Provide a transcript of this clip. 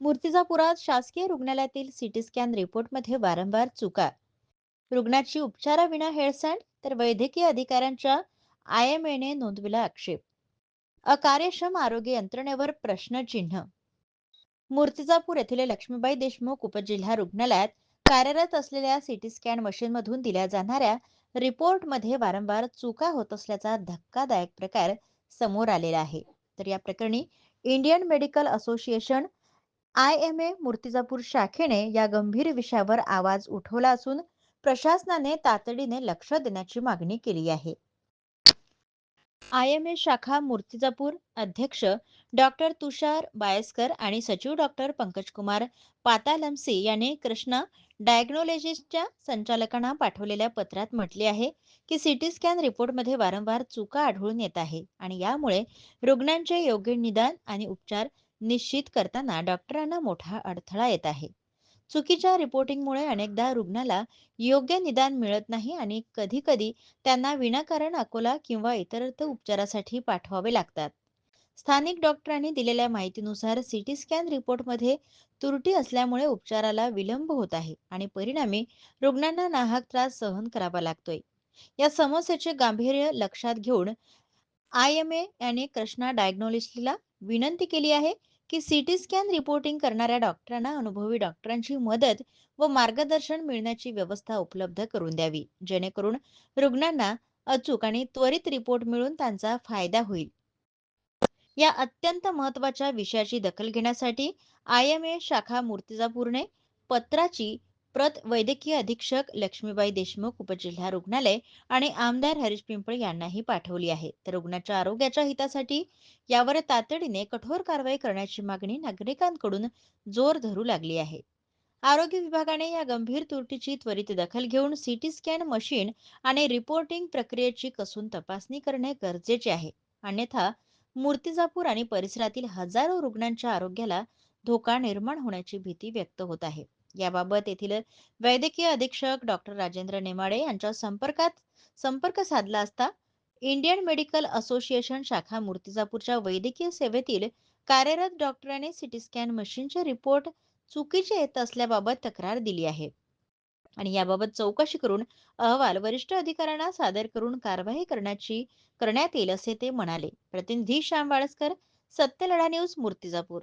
मूर्तिजापुरात शासकीय रुग्णालयातील CT scan रिपोर्टमध्ये वारंवार चुका. रुग्णाची उपचाराविना हेळसांड तर वैद्यकीय अधिकाऱ्यांच्या आय एम एने नोंदविला आक्षेप. अकार्यक्षम आरोग्य यंत्रणेवर प्रश्नचिन्ह. मूर्तिजापूर येथील लक्ष्मीबाई देशमुख उपजिल्हा रुग्णालयात कार्यरत असलेल्या सीटी स्कॅन मशीनमधून दिल्या जाणाऱ्या रिपोर्टमध्ये वारंवार चुका होत असल्याचा धक्कादायक प्रकार समोर आलेला आहे. तर या प्रकरणी Indian medical association I M A Murtijapur शाखेने या गंभीर विषयावर आवाज उठवला असून प्रशासनाने तातडीने लक्ष देण्याची मागणी केली आहे. आय एम ए शाखा मूर्तिजापूर अध्यक्ष डॉक्टर तुषार बायस्कर आणि सचिव डॉक्टर पंकजकुमार पातालमसी यांनी कृष्णा डायग्नोलॉजिस्टच्या संचालकांना पाठवलेल्या पत्रात म्हटले आहे की सिटी स्कॅन रिपोर्टमध्ये वारंवार चुका आढळून येत आहे आणि यामुळे रुग्णांचे योग्य निदान आणि उपचार निश्चित करताना डॉक्टरांना मोठा अडथळा येत आहे. चुकीच्या रिपोर्टिंगमुळे अनेकदा रुग्णाला योग्य निदान मिळत नाही आणि कधी कधी त्यांना विनाकारण अकोला किंवा इतरत्र उपचारासाठी पाठवावे लागतात. स्थानिक डॉक्टरांनी दिलेल्या माहितीनुसार सीटी स्कॅन रिपोर्टमध्ये त्रुटी असल्यामुळे उपचाराला विलंब होत आहे आणि परिणामी रुग्णांना नाहक त्रास सहन करावा लागतोय. या समस्येचे गांभीर्य लक्षात घेऊन आय एम ए याने कृष्णा डायग्नोलिस्टला विनंती केली आहे की सीटी स्कॅन रिपोर्टिंग करणाऱ्या डॉक्टरांना अनुभवी डॉक्टरांची मदत व मार्गदर्शन मिळण्याची व्यवस्था उपलब्ध करून द्यावी जेणेकरून रुग्णांना अचूक आणि त्वरित रिपोर्ट मिळून त्यांचा फायदा होईल. या अत्यंत महत्त्वाच्या विषयाची दखल घेण्यासाठी आय एम ए शाखा मूर्तिजापूरने पत्राची प्रत वैद्यकीय अधीक्षक लक्ष्मीबाई देशमुख उपजिल्हा रुग्णालय आणि आमदार हरीश पिंपळ यांनाही पाठवली आहे. तर रुग्णाच्या आरोग्याच्या हितासाठी यावर तातडीने कठोर कारवाई करण्याची मागणी नागरिकांकडून जोर धरू लागली आहे. आरोग्य विभागाने या गंभीर त्रुटीची त्वरित दखल घेऊन सीटी स्कॅन मशीन आणि रिपोर्टिंग प्रक्रियेची कसून तपासणी करणे गरजेचे आहे. अन्यथा मूर्तिजापूर आणि परिसरातील हजारो रुग्णांच्या आरोग्याला धोका निर्माण होण्याची भीती व्यक्त होत आहे. याबाबत येथील वैद्यकीय अधीक्षक डॉक्टर राजेंद्र नेमाडे यांच्या संपर्कात संपर्क साधला असता इंडियन मेडिकल असोसिएशन शाखा मूर्तिजापूरच्या वैद्यकीय सेवेतील कार्यरत डॉक्टरांनी सिटी स्कॅन मशीनचे रिपोर्ट चुकीचे येत असल्याबाबत तक्रार दिली आहे. आणि याबाबत चौकशी करून अहवाल वरिष्ठ अधिकाऱ्यांना सादर करून कारवाई करण्याची करण्यात येईल असे ते म्हणाले. प्रतिनिधी श्याम वाळस्कर सत्यलढा न्यूज मूर्तिजापूर.